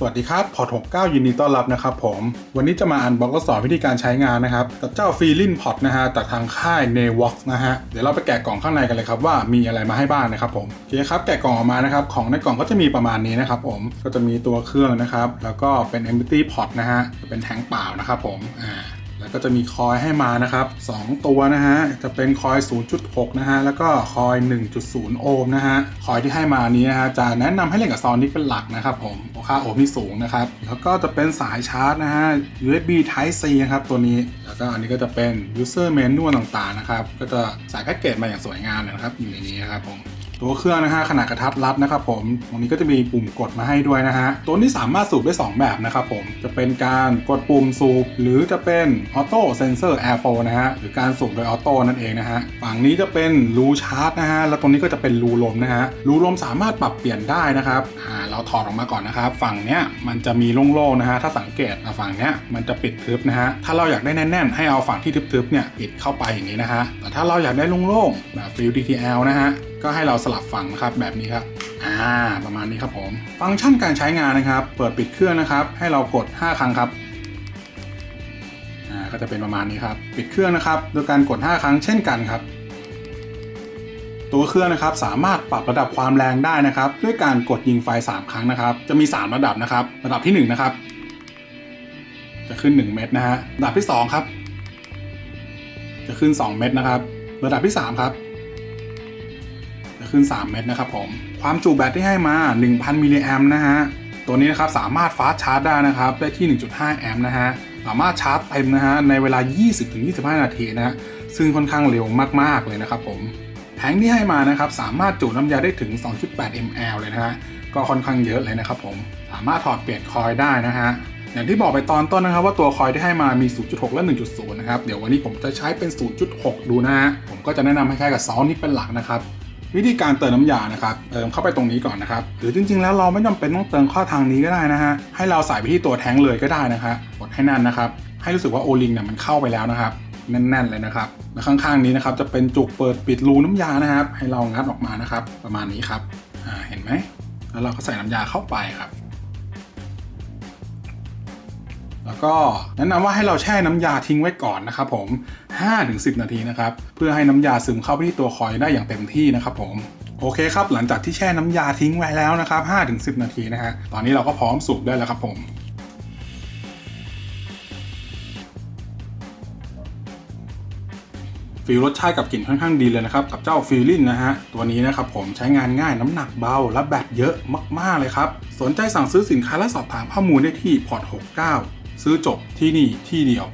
สวัสดีครับพอร์ต69 ยินดีต้อนรับนะครับผม วันนี้จะมาอันบ็อกและสอนวิธีการใช้งานนะครับกับเจ้าฟีลินพอตนะฮะจากทางค่าย n e w o x นะฮะ เดี๋ยวเราไปแกะกล่องข้างในกันเลยครับว่ามีอะไรมาให้บ้างนะครับผมโอเคครับแกะกล่องออกมานะครับ ของในกล่องก็จะมีประมาณนี้นะครับผมก็จะมีตัวเครื่องนะครับ แล้วก็เป็น empty pot นะฮะจะเป็นแทงเปล่านะครับผมอ่า แล้วก็จะมีคอยให้มานะครับ 2 ตัวนะฮะ จะเป็นคอย 0.6 นะฮะ แล้วก็คอย 1.0 โอห์มนะฮะ คอยที่ให้มานี้นะฮะ จะแนะนำให้เล่นกับซอนนี้เป็นหลักนะครับผมราค่าโอห์มที่สูงนะครับ แล้วก็จะเป็นสายชาร์จนะฮะ USB Type C นะครับตัวนี้ แล้วก็อันนี้ก็จะเป็น user manual ต่างๆนะครับ ก็จะใส่แพ็กเกจมาอย่างสวยงามนะครับ อยู่ในนี้นะครับผม ตัวเครื่องนะฮะขนาดกระทัดรัดนะครับผมตรงนี้ก็จะมีปุ่มกดมาให้ด้วยนะฮะตัวนี้สามารถสูบได้ 2 แบบนะครับผมจะเป็นการกดปุ่มสูบ หรือจะเป็นออโต้เซนเซอร์แอร์โฟนะฮะหรือการสูบโดยออโต้นั่นเองนะฮะฝั่งนี้จะเป็นรูชาร์จนะฮะแล้วตรงนี้ก็จะเป็นรูลมนะฮะรูลมสามารถปรับเปลี่ยนได้นะครับอ่าเราถอดออกมาก่อนนะครับฝั่งเนี้ยมันจะมีโล่งๆนะฮะถ้าสังเกตอะฝั่งเนี้ยมันจะปิดทึบนะฮะถ้าเราอยากได้แน่นๆให้เอาฝั่งที่ทึบๆเนี่ยปิดเข้าไปอย่างนี้นะฮะแต่ถ้าเราอยากได้โล่งๆแบบฟิล DTL นะฮะก็ให้เราสลับฝั่งนะครับแบบนี้ครับอ่าประมาณนี้ครับผม ฟังก์ชันการใช้งานนะครับ เปิดปิดเครื่องนะครับ ให้เรากด 5 ครั้งครับอ่าก็จะเป็นประมาณนี้ครับ ปิดเครื่องนะครับ โดยการกด 5 ครั้งเช่นกันครับ ตัวเครื่องนะครับสามารถปรับระดับความแรงได้นะครับ ด้วยการกดยิงไฟ 3 ครั้งนะครับ จะมี 3 ระดับนะครับ ระดับที่ 1 นะครับ จะขึ้น 1 เม็ดนะฮะระดับที่ 2 ครับ จะขึ้น 2 เม็ดนะครับ ระดับที่ 3 ครับ ขึ้น 3 เม็ดนะครับผม ความจุแบตที่ให้มา 1,000 มิลลิแอมนะฮะ ตัวนี้นะครับสามารถฟาสชาร์จได้นะครับ ได้ที่ 1.5 แอมป์นะฮะ สามารถชาร์จเต็มนะฮะ ในเวลา 20-25 นาทีนะฮะ ซึ่งค่อนข้างเร็วมากๆเลยนะครับผม แผงที่ให้มานะครับสามารถจุน้ำยาได้ถึง 2.8 ml เลยนะฮะ ก็ค่อนข้างเยอะเลยนะครับผม สามารถถอดเปลี่ยนคอยได้นะฮะอย่างที่บอกไปตอนต้นนะครับว่าตัวคอยที่ให้มามี 0.6 และ 1.0 นะครับ เดี๋ยววันนี้ผมจะใช้เป็น 0.6 ดูนะฮะ ผมก็จะแนะนำให้ใช้กับซอสนี้เป็นหลักนะครับ วิธีการเติมน้ำยานะครับเติมเข้าไปตรงนี้ก่อนนะครับ หรือจริงๆ แล้วเราไม่จำเป็นต้องเติมข้อทางนี้ก็ได้นะฮะให้เราใส่ไปที่ตัวแท้งเลยก็ได้นะครับกดให้แน่นนะครับ ให้รู้สึกว่าโอลิงเนี่ยมันเข้าไปแล้วนะครับแน่นๆเลยนะครับและข้างๆนี้นะครับจะเป็นจุกเปิดปิดรูน้ำยานะครับ ให้เรางัดออกมานะครับ ประมาณนี้ครับอ่าเห็นไหมแล้วเราก็ใส่น้ำยาเข้าไปครับ แล้วก็แนะนำว่าให้เราแช่น้ำยาทิ้งไว้ก่อนนะครับผม 5-10 นาทีนะครับ เพื่อให้น้ำยาซึมเข้าไปที่ตัวคอยได้อย่างเต็มที่นะครับผมโอเคครับ หลังจากที่แช่น้ำยาทิ้งไว้แล้วนะครับ 5-10 นาทีนะฮะตอนนี้เราก็พร้อมสูบได้แล้วครับผมฟีลรสชาติกับกลิ่นค่อนข้างดีเลยนะครับ กับเจ้าฟีลินนะฮะ ตัวนี้นะครับผมใช้งานง่ายน้ำหนักเบา และแบตเยอะมาก ๆ เลยครับ สนใจสั่งซื้อสินค้าและสอบถามข้อมูลได้ที่พอร์ต69 ซื้อจบที่นี่ที่เดียว